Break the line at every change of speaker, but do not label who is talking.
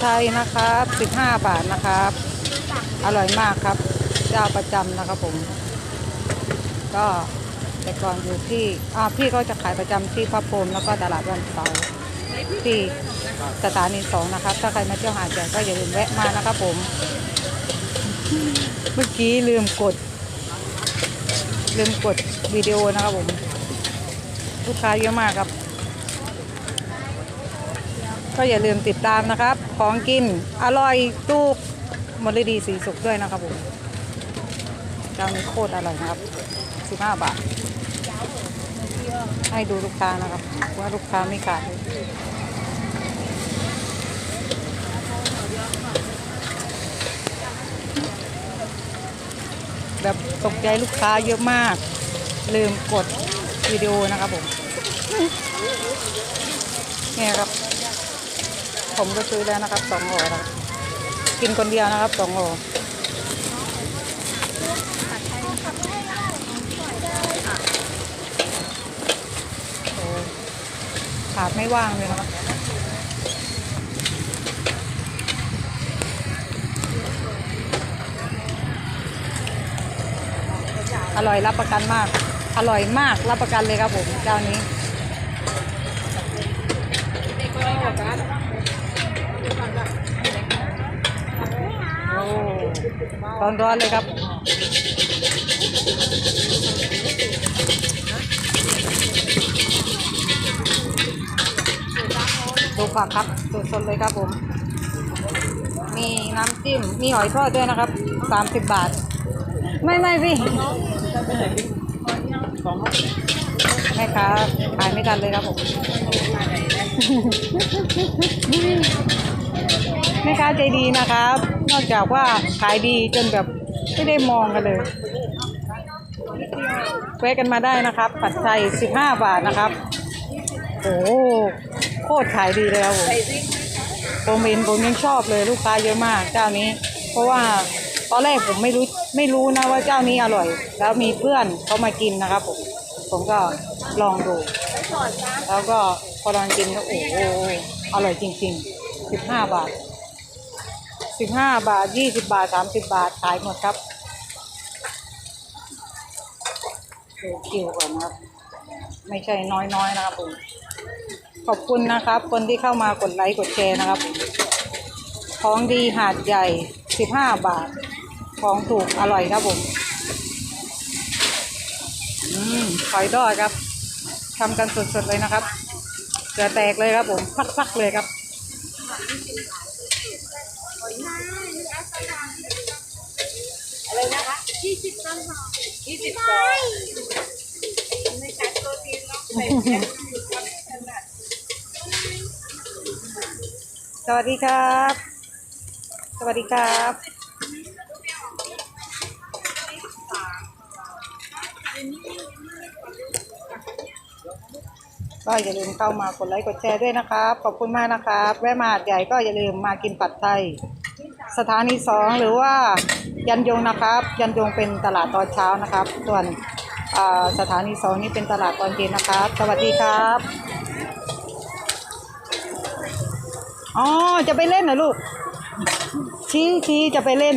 ไทยนะครับ15 บาทนะครับ อร่อยมากครับเจ้าประจำนะครับผม ก็แต่ก่อนอยู่ที่อ่าพี่ก็จะขายประจำที่พระพรหมแล้วก็ตลาดวันเสาร์ที่สถานีสองนะครับ ถ้าใครมาเที่ยวหาดใหญ่ก็อย่าลืมแวะมานะครับผม เมื่อกี้ลืมกด ลืมกดวิดีโอนะครับผม ลูกค้าเยอะมากครับ ก็อย่าลืมติดตามนะครับ ของกินอร่อยถูกมลดีสีสุกด้วยนะครับผมเจ้านี้โคตรอร่อยนะครับ 15 บาท ให้ดูลูกค้านะครับ ว่าลูกค้าไม่ขาดเลยแบบตกใจลูกค้าเยอะมาก ลืมกดวิดีโอนะครับผม เนี่ยครับ ผมก็ซื้อแล้วนะครับสองโหลนะครับกินคนเดียวนะครับสองหลโอ้ขาดไม่ว่างเลยนะครับอร่อยรับประกันมาก อร่อยมากรับประกันเลยครับผมเจ้านี้ โอ้ ร้อนร้อนๆเลยครับดูผักครับสดๆเลยครับผม มีน้ำจิ้ม มีหอยทอดด้วยนะครับสามสิบบาท ไม่ไม่พี่แม่ค้าขายไม่ทันเลยครับผม แม่ค้าใจดีนะครับ นอกจากว่าขายดีจนแบบไม่ได้มองกันเลยแวะกันมาได้นะครับ ปัดไทย15 บาทนะครับ โอ้โหโคตรขายดีเลยครับผมผมเห็นผมยังชอบเลยลูกค้าเยอะมากเจ้านี้ เพราะว่าตอนแรกผมไม่รู้ไม่รู้นะว่าเจ้านี้อร่อย แล้วมีเพื่อนเขามากินนะครับผมผมก็ลองดู แล้วก็พอลองกินก็โอ้โหอร่อยจริงๆ 15 บาท 15บห้าบาท20บาท30บาทขายหมดครับดูคิวก่อนนะครับ ไม่ใช่น้อยๆนะครับผมขอบคุณนะครับ คนที่เข้ามากดไลค์กดแชร์นะครับ ของดีหาดใหญ่ 15 บาท ของถูกอร่อยครับผม อืมหอยดอดครับทำกันสดๆเลยนะครับเสือแตกเลยครับผม พักๆเลยครับ
อะไรนะคะ ยี่สิบต้นหอมยี่สิบต้นไม่ใช่ตัวทีนแล้วใส่แค่อยู่กับขนาด
สวัสดีครับ สวัสดีครับก็อย่าลืมเข้ามากดไลค์กดแชร์ด้วยนะครับ ขอบคุณมากนะครับ แวะมาหาดใหญ่ก็อย่าลืมมากินปัดไทย สถานีสองหรือว่า ยันยงนะครับ ยันยงเป็นตลาดตอนเช้านะครับ ส่วนสถานีสองนี่เป็นตลาดตอนเย็นนะครับ สวัสดีครับอ๋อจะไปเล่นเหรอลูกชี้ชี้จะไปเล่น